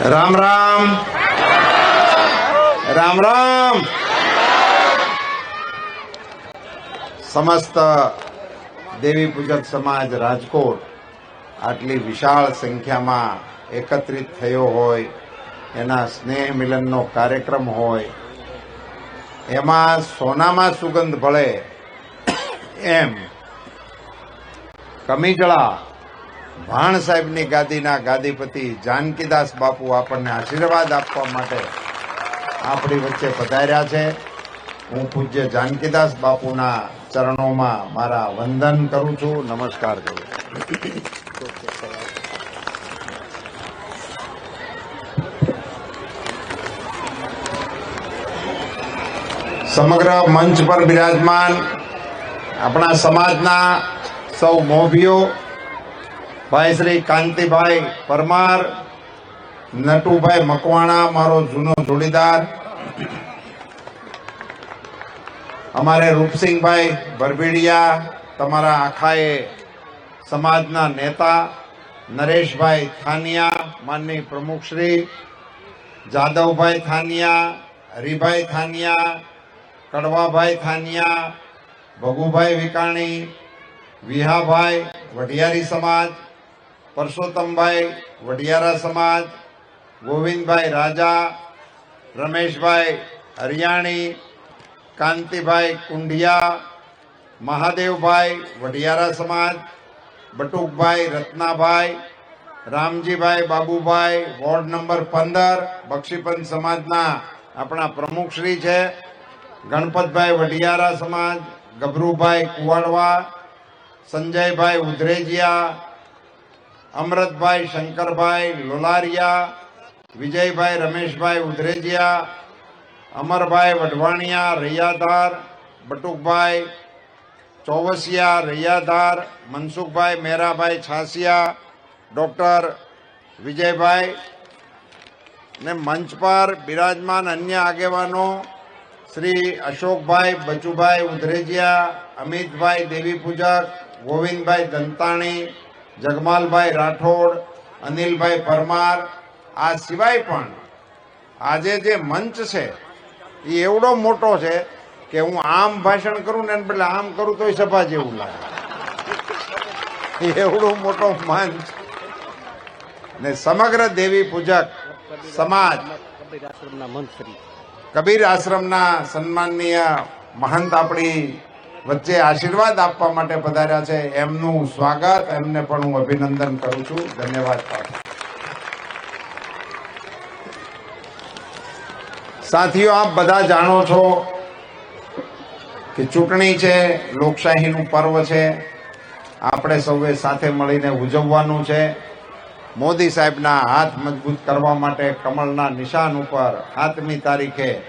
રામ રામ. રામ રામ. સમસ્ત દેવી પૂજક સમાજ રાજકોટ આટલી વિશાળ સંખ્યામાં એકત્રિત થયો હોય, એના સ્નેહ મિલનનો કાર્યક્રમ હોય, એમાં સોનામાં સુગંધ ભળે, એમ. કમીજળા ભાણ સાહેબની ગાદીના ગાદીપતિ જાનકીદાસ બાપુ આપણને આશીર્વાદ આપવા માટે આપણી વચ્ચે પધાર્યા છે. હું પૂજ્ય જાનકીદાસ બાપુના ચરણોમાં મારા વંદન કરું છું. નમસ્કાર કરું સમગ્ર મંચ પર બિરાજમાન આપણા સમાજના સૌ મોભીઓ ભાઈ શ્રી કાંતિભાઈ પરમાર, નટુભાઈ મકવાણા, મારો જૂનો જોડીદાર, અમારે રૂપસિંહભાઈ ભરભીડિયા, તમારા આખાએ સમાજના નેતા, નરેશભાઈ થાનિયા, માનની પ્રમુખશ્રી જાદવભાઈ થાનિયા, હરિભાઈ થાનિયા, કડવાભાઈ થાનિયા, ભગુભાઈ વિકાણી, વિહાભાઈ વઢિયારી સમાજ પરસોત્તમભાઈ વઢિયારા સમાજ, ગોવિંદભાઈ રાજા, રમેશભાઈ હરિયાણી, કાંતિભાઈ કુંઢિયા મહાદેવભાઈ વઢિયારા સમાજ, બટુકભાઈ રત્નાભાઈ, રામજીભાઈ બાબુભાઈ, વોર્ડ નંબર પંદર બક્ષીપંથ સમાજના આપણા પ્રમુખશ્રી છે, ગણપતભાઈ વઢિયારા સમાજ, ગભરુભાઈ કુવાડવા, સંજયભાઈ ઉધરેજિયા અમરતભાઈ શંકરભાઈ લોલારિયા, વિજયભાઈ રમેશભાઈ ઉધરેજિયા, અમરભાઈ વઢવાણિયા રૈયાધાર, બટુકભાઈ ચોવસિયા રૈયાધાર, મનસુખભાઈ મેરાભાઈ છાસિયા, ડૉક્ટર વિજયભાઈ ને મંચ પર બિરાજમાન અન્ય આગેવાનો શ્રી અશોકભાઈ બચુભાઈ ઉધરેજિયા, અમિતભાઈ દેવી પૂજક ગોવિંદભાઈ દંતાણી જગમાલભાઈ રાઠોડ અનિલભાઈ પરમાર આ સિવાય પણ આજે જે મંચ છે એ એવડો મોટો છે કે હું આમ ભાષણ કરું ને બદલે આમ કરું તોય સભા જેવું લાગે. એવડો મોટો મંચ ને સમગ્ર દેવી પૂજક સમાજ કબીર આશ્રમના સન્માનીય કબીર આશ્રમના સન્માનનીય મહંત આપણી વચ્ચે આશીર્વાદ આપવા માટે પધાર્યા છે. એમનું સ્વાગત, એમને પણ હું અભિનંદન કરું છું. ધન્યવાદ સાથીઓ, આપ બધા જાણો છો કે ચૂંટણી છે, લોકશાહીનું પર્વ છે. આપણે સૌએ સાથે મળીને ઉજવવાનું છે. મોદી સાહેબના હાથ મજબૂત કરવા માટે કમળના નિશાન ઉપર સાતમી તારીખે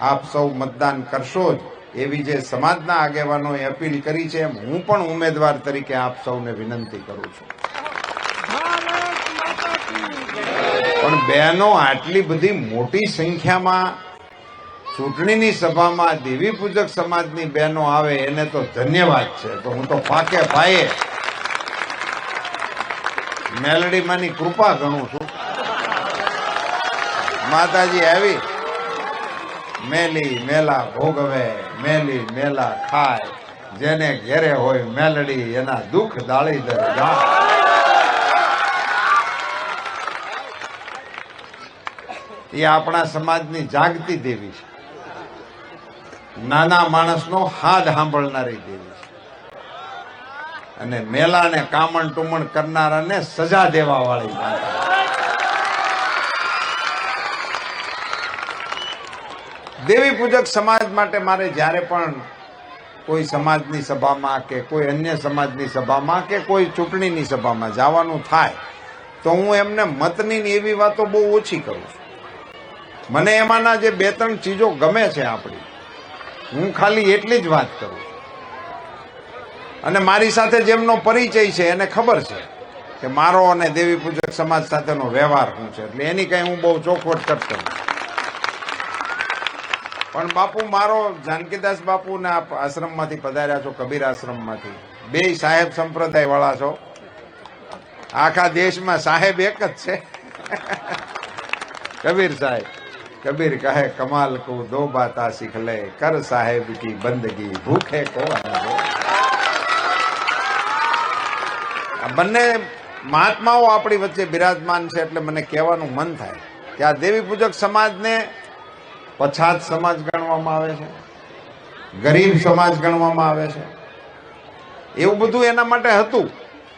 આપ સૌ મતદાન કરશો જ. એવી જે સમાજના આગેવાનોએ અપીલ કરી છે, એમ હું પણ ઉમેદવાર તરીકે આપ સૌને વિનંતી કરું છું. પણ બહેનો, આટલી બધી મોટી સંખ્યામાં ચૂંટણીની સભામાં દેવી પૂજક સમાજની બહેનો આવે, એને તો ધન્યવાદ છે. તો હું તો પાકે ભાઈએ મેલડીમાંની કૃપા ગણું છું. માતાજી આવી. મેલી મેલા ભોગવે, મેલી મેલા ખાય. જેને ઘેરે હોય મેલડી, એના દુઃખ દાળી દર એ આપણા સમાજની જાગતી દેવી છે. નાના માણસનો હાથ સાંભળનારી દેવી છે. અને મેલાને કામણ ટુમણ કરનારાને સજા દેવા વાળી માતા. દેવી પૂજક સમાજ માટે મારે જ્યારે પણ કોઈ સમાજની સભામાં કે કોઈ અન્ય સમાજની સભામાં કે કોઈ ચૂંટણીની સભામાં જવાનું થાય, તો હું એમને મતની એવી વાતો બહુ ઓછી કરું છું. મને એમાંના જે બે ત્રણ ચીજો ગમે છે આપણી, હું ખાલી એટલી જ વાત કરું છું. અને મારી સાથે જેમનો પરિચય છે, એને ખબર છે કે મારો અને દેવી પૂજક સમાજ સાથેનો વ્યવહાર શું છે, એટલે એની કંઈ હું બહુ ચોખવટ કરતો નથી. પણ બાપુ, મારો જાનકીદાસ બાપુ ના આશ્રમમાંથી પધાર્યા છો, કબીર આશ્રમમાંથી. બે સાહેબ સંપ્રદાય વાળા છો. આખા દેશમાં સાહેબ એક જ છે. કબીર સાહેબ, કબીર કહે, કમાલ કો દો બાતા શીખ લે, કર સાહેબ કી બંદગી, ભૂખે કો બંને મહાત્માઓ આપણી વચ્ચે બિરાજમાન છે, એટલે મને કહેવાનું મન થાય. કે આ દેવી પૂજક સમાજને પછાત સમાજ ગણવામાં આવે છે. ગરીબ સમાજ ગણવામાં આવે છે. એવું બધું એના માટે હતું.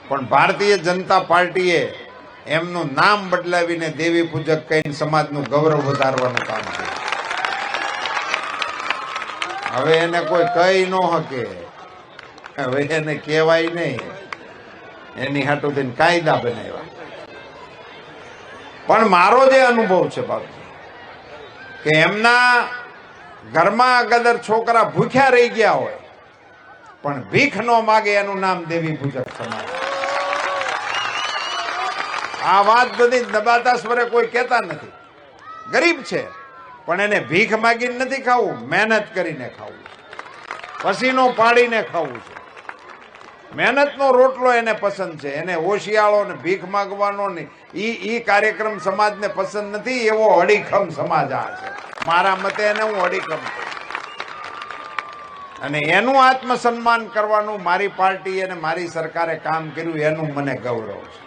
પણ ભારતીય જનતા પાર્ટીએ એમનું નામ બદલાવીને દેવી પૂજક કહીને સમાજનું ગૌરવ વધારવાનું કામ કર્યું. હવે એને કોઈ કહી ન શકે. હવે એને કહેવાય નહીં. એની હાટુથી કાયદા બનાવ્યા. પણ મારો જે અનુભવ છે બાપુ કે એમના ઘરમાં ગદર છોકરા ભૂખ્યા રહી ગયા હોય, પણ ભીખ ન માગે એનું નામ દેવી પૂજક સમાજ. આ વાત બધી દબાતા સ્વરે કોઈ કહેતા નથી. ગરીબ છે, પણ એને ભીખ માગીને નથી ખાવું, મહેનત કરીને ખાવું પસીનો પાડીને ખાવું છે. મહેનતનો રોટલો એને પસંદ છે. એને ઓશિયાળો ને ભીખ માગવાનો ને ઈ ઈ કાર્યક્રમ સમાજને પસંદ નથી, એવો અડીખમ સમાજ આ છે. મારા મતે એને હું અડીખમ. અને એનું આત્મસન્માન કરવાનું મારી પાર્ટી અને મારી સરકારે કામ કર્યું, એનું મને ગૌરવ છે.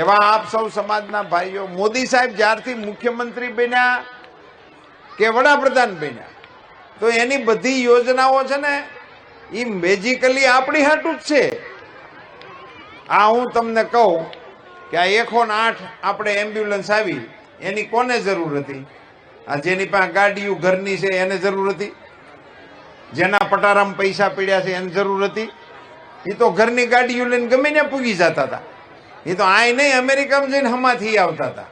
એવા આપ સૌ સમાજના ભાઈઓ, મોદી સાહેબ જ્યારથી મુખ્યમંત્રી બન્યા કે વડાપ્રધાન બન્યા, તો એની બધી યોજનાઓ છે ને એ મેજિકલી આપણી હાટું જ છે. આ હું તમને કહું કે આ એકો ને આઠ આપણે એમ્બ્યુલન્સ આવી, એની કોને જરૂર હતી? આ જેની પાસે ગાડીઓ ઘરની છે, એને જરૂર હતી? જેના પટારામાં પૈસા પીડ્યા છે, એને જરૂર હતી? એ તો ઘરની ગાડીઓ લઈને ગમે ને પૂગી જતા હતા. એ તો આય નહીં અમેરિકામાં જઈને હમાથી આવતા હતા.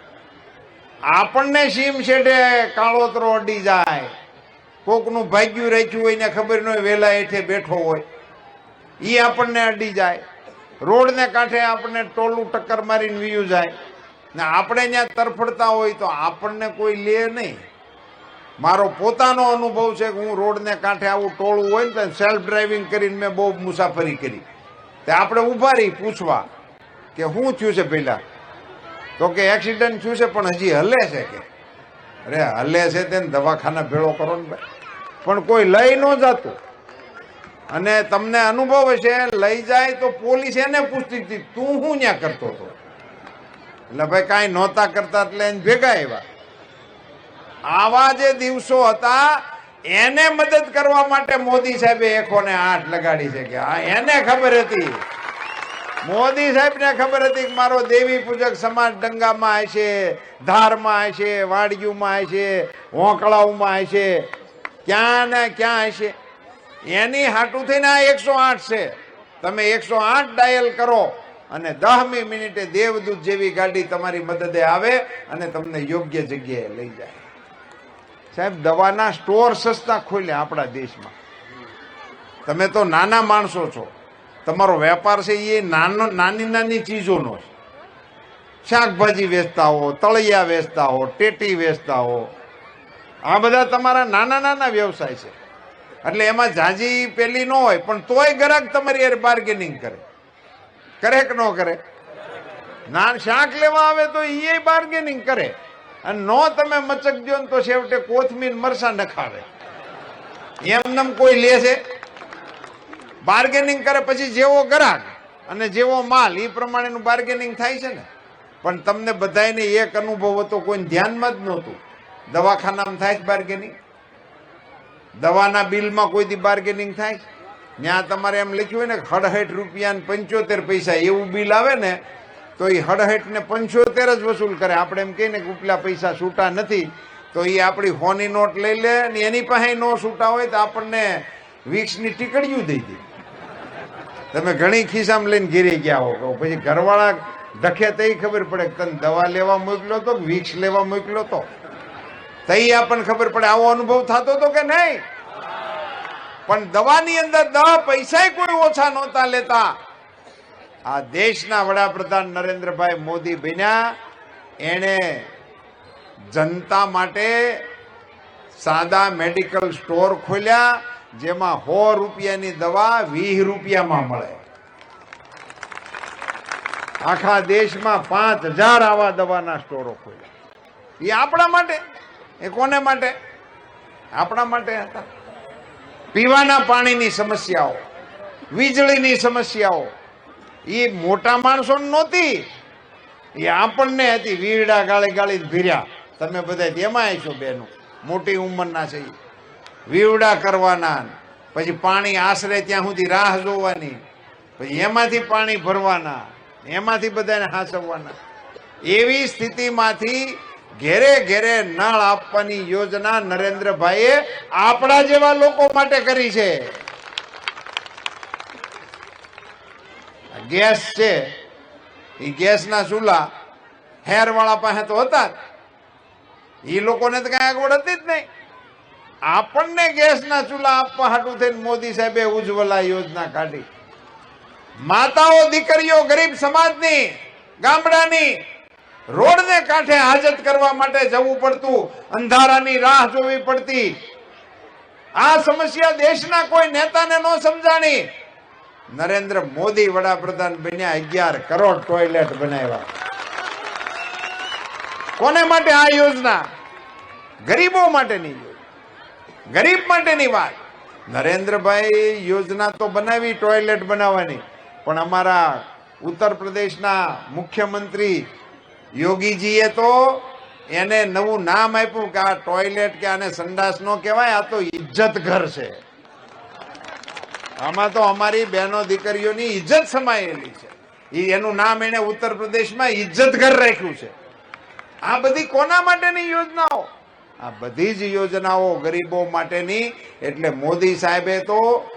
આપણને સીમ શેઠે કાળોતરો અડી જાય. કોકનું ભાગ્યું રાખ્યું હોય ને ખબર ન હોય વહેલા હેઠે બેઠો હોય એ આપણને અડી જાય. રોડને કાંઠે આપણને ટોલું ટક્કર મારીને વીયું જાય. ને આપણે ત્યાં તરફડતા હોય તો આપણને કોઈ લે નહીં. મારો પોતાનો અનુભવ છે કે હું રોડને કાંઠે આવું ટોળું હોય ને તો સેલ્ફ ડ્રાઇવિંગ કરીને મેં બહુ મુસાફરી કરી. તે આપણે ઊભા રહી પૂછવા કે શું થયું છે પહેલાં? તો કે એક્સિડન્ટ થયું છે, પણ હજી હલે છે કે? અરે હલે છે તેને દવાખાના ભેળો કરો ને ભાઈ. પણ કોઈ લઈ ન જતું. અને તમને અનુભવ હશે, લઈ જાય તો પોલીસ એને પૂછતી હતી, તું શું ત્યાં કરતો હતો? એટલે ભાઈ કાંઈ નહોતા કરતા એટલે એને ભેગા આવ્યા. આવા જે દિવસો હતા, એને મદદ કરવા માટે મોદી સાહેબે એકોને આઠ લગાડી છે કે હા એને ખબર હતી. મોદી સાહેબને ખબર હતી કે મારો દેવી પૂજક સમાજ ડંગામાં હશે, ધારમાં હશે વાડિયુમાં હશે હોંકળાઓમાં હશે. ક્યાં ને ક્યાં હશે? એની હાટુથી આ એકસો આઠ છે. તમે એકસો આઠ ડાયલ કરો અને દહમી મિનિટે દેવદૂત જેવી ગાડી તમારી મદદે આવે અને તમને યોગ્ય જગ્યાએ લઈ જાય. સાહેબ, દવાના સ્ટોર સસ્તા ખોલ્યા આપણા દેશમાં. તમે તો નાના માણસો છો. તમારો વેપાર છે એ નાનો, નાની નાની ચીજોનો છે. શાકભાજી વેચતા હો, તળિયા વેચતા હો, ટેટી વેચતા હો આ બધા તમારા નાના નાના વ્યવસાય છે. એટલે એમાં ઝાંઝી પેલી ન હોય, પણ તોય ગ્રાહક તમારી યાર બાર્ગેનિંગ કરે. કરે કે ન કરે? ના શાક લેવા આવે તો એ બાર્ગેનિંગ કરે. અને નો તમે મચક દો ને તો છેવટે કોથમીર મરસા નખાવે. એમનેમ કોઈ લે છે? બાર્ગેનિંગ કરે પછી જેવો ગ્રાહક અને જેવો માલ એ પ્રમાણેનું બાર્ગેનિંગ થાય છે ને? પણ તમને બધાયને એક અનુભવ હતો કોઈ ધ્યાનમાં જ નહોતું. દવાખાનામાં થાય બાર્ગેનિંગ દવાના બિલમાં કોઈ દી બાર્ગેનિંગ થાય ત્યાં તમારે એમ લખ્યું હોય ને હડહેઠ રૂપિયા પંચોતેર પૈસા, એવું બિલ આવે ને, તો એ હડહઠ ને પંચોતેર જ વસૂલ કરે. આપણે એમ કહીએ ને કે ઉપલા પૈસા છૂટા નથી, તો એ આપણી હોની નોટ લઈ લે અને એની પાસે ન છૂટા હોય તો આપણને વીક્સની ટીકડીયું દઈ દે. તમે ઘણી ખિસ્સામાં લઈને ઘેરી ગયા હો પછી ઘરવાળા ધખે તો ખબર પડે કે તને દવા લેવા મોકલ્યો તો વીક્સ લેવા મોકલ્યો તો? તઈ આપણને ખબર પડે, આવો અનુભવ થતો તો કે નહીં? પણ દવાની અંદર દહ પૈસા કોઈ ઓછા નહોતા લેતા. આ દેશના વડાપ્રધાન નરેન્દ્રભાઈ મોદી બન્યા. એણે જનતા માટે સાદા મેડિકલ સ્ટોર ખોલ્યા, જેમાં સો રૂપિયાની દવા વીસ રૂપિયામાં મળે. આખા દેશમાં પાંચ હજાર આવા દવાના સ્ટોરો ખોલ્યા. એ આપણા માટે એ કોને માટે? આપણા માટે હતા. પીવાના પાણીની સમસ્યાઓ, વીજળીની સમસ્યાઓ એ મોટા માણસો નહોતી. એ આપણને હતી, વીરડા ગાળી ગાળી ભીર્યા. તમે બધા એમાં છો બેનો. મોટી ઉંમરના છે. વીવડા કરવાના પછી પાણી આશરે ત્યાં સુધી રાહ જોવાની. પછી એમાંથી પાણી ભરવાના, એમાંથી બધાને હાંસવવાના. એવી સ્થિતિમાંથી ઘેરે ઘેરે નળ આપવાની યોજના નરેન્દ્રભાઈએ આપણા જેવા લોકો માટે કરી છે. ગેસ છે. એ ગેસના ચૂલા હેરવાળા પાસે તો હતા એ લોકોને તો કઈ આગળ હતી જ નહીં. આપણને ગેસના ચૂલા આપવા હાટું થઈને મોદી સાહેબે ઉજ્જવલા યોજના કાઢી. માતાઓ, દીકરીઓ, ગરીબ સમાજની, ગામડાની રોડને કાંઠે હાજત કરવા માટે જવું પડતું, અંધારાની રાહ જોવી પડતી. આ સમસ્યા દેશના કોઈ નેતાને ન સમજાણી. નરેન્દ્ર મોદી વડાપ્રધાન બન્યા અગિયાર કરોડ ટોયલેટ બનાવ્યા. કોને માટે આ યોજના? ગરીબો માટેની ગરીબ માટેની વાત. નરેન્દ્રભાઈ યોજના તો બનાવી ટોયલેટ બનાવવાની. પણ અમારા ઉત્તર પ્રદેશના મુખ્યમંત્રી યોગીજીએ તો એને નવું નામ આપ્યું કે આ ટોયલેટ કે આને સંડાસ નો કહેવાય, આ તો ઇજ્જત ઘર છે. આમાં તો અમારી બહેનો દીકરીઓની ઇજ્જત સમાયેલી છે. એનું નામ એને ઉત્તર પ્રદેશમાં ઇજ્જત ઘર રાખ્યું છે. આ બધી કોના માટેની યોજનાઓ? આ બધી જ યોજનાઓ ગરીબો માટેની. એટલે મોદી સાહેબે તો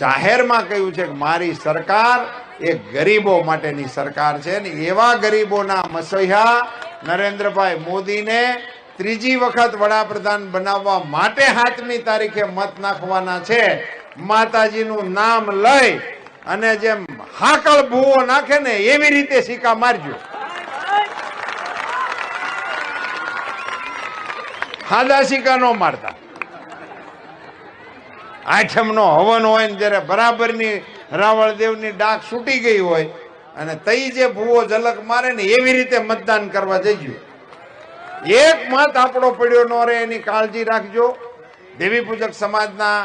જાહેરમાં કહ્યું છે કે મારી સરકાર એ ગરીબો માટેની સરકાર છે ને એવા ગરીબોના મસૈયા નરેન્દ્રભાઈ મોદીને ત્રીજી વખત વડાપ્રધાન બનાવવા માટે હાથમી તારીખે મત નાખવાના છે. માતાજીનું નામ લઈ અને જેમ હાકળ ભૂવો નાખે ને એવી રીતે સિક્કા મારજો. હાદા સિક્કા નો મારતા. આઠમનો હવન હોય ને જ્યારે બરાબરની રાવળદેવની ડાક છૂટી ગઈ હોય અને તઈ જે ભૂવો ઝલક મારે ને એવી રીતે મતદાન કરવા જઈજો. એક મત આપણો પડ્યો ન રહે એની કાળજી રાખજો. દેવી પૂજક સમાજના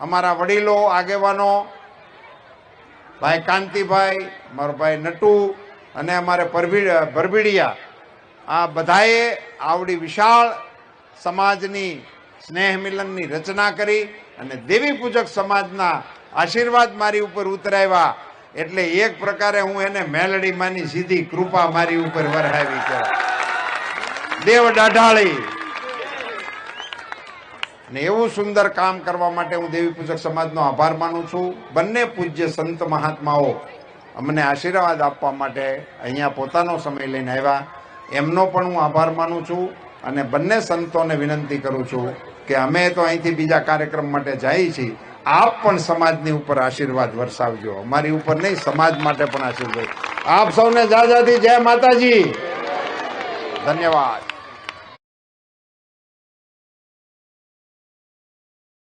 અમારા વડીલો, આગેવાનો, ભાઈ કાંતિભાઈ, મારો ભાઈ નટુ અને અમારે ભરભીડિયા, આ બધાએ આવડી વિશાળ સમાજની સ્નેહ મિલનની રચના કરી અને દેવી પૂજક સમાજના આશીર્વાદ મારી ઉપર ઉતરાવ્યા એટલે એક પ્રકારે હું એને મેલડી માની સીધી કૃપા મારી ઉપર વરહાવી છે. દેવ દાઢાળી. ને એવું સુંદર કામ કરવા માટે હું દેવી પૂજક સમાજનો આભાર માનું છું. બંને પૂજ્ય સંત મહાત્માઓ અમને આશીર્વાદ આપવા માટે અહીંયા પોતાનો સમય લઈને આવ્યા. એમનો પણ હું આભાર માનું છું અને બંને સંતોને વિનંતી કરું છું કે અમે તો અહીંથી બીજા કાર્યક્રમ માટે જઈએ છીએ. આપ પણ સમાજની ઉપર આશીર્વાદ વરસાવજો. અમારી ઉપર નહીં, સમાજ માટે પણ આશીર્વાદ. આપ સૌને જાજાથી જય માતાજી. ધન્યવાદ.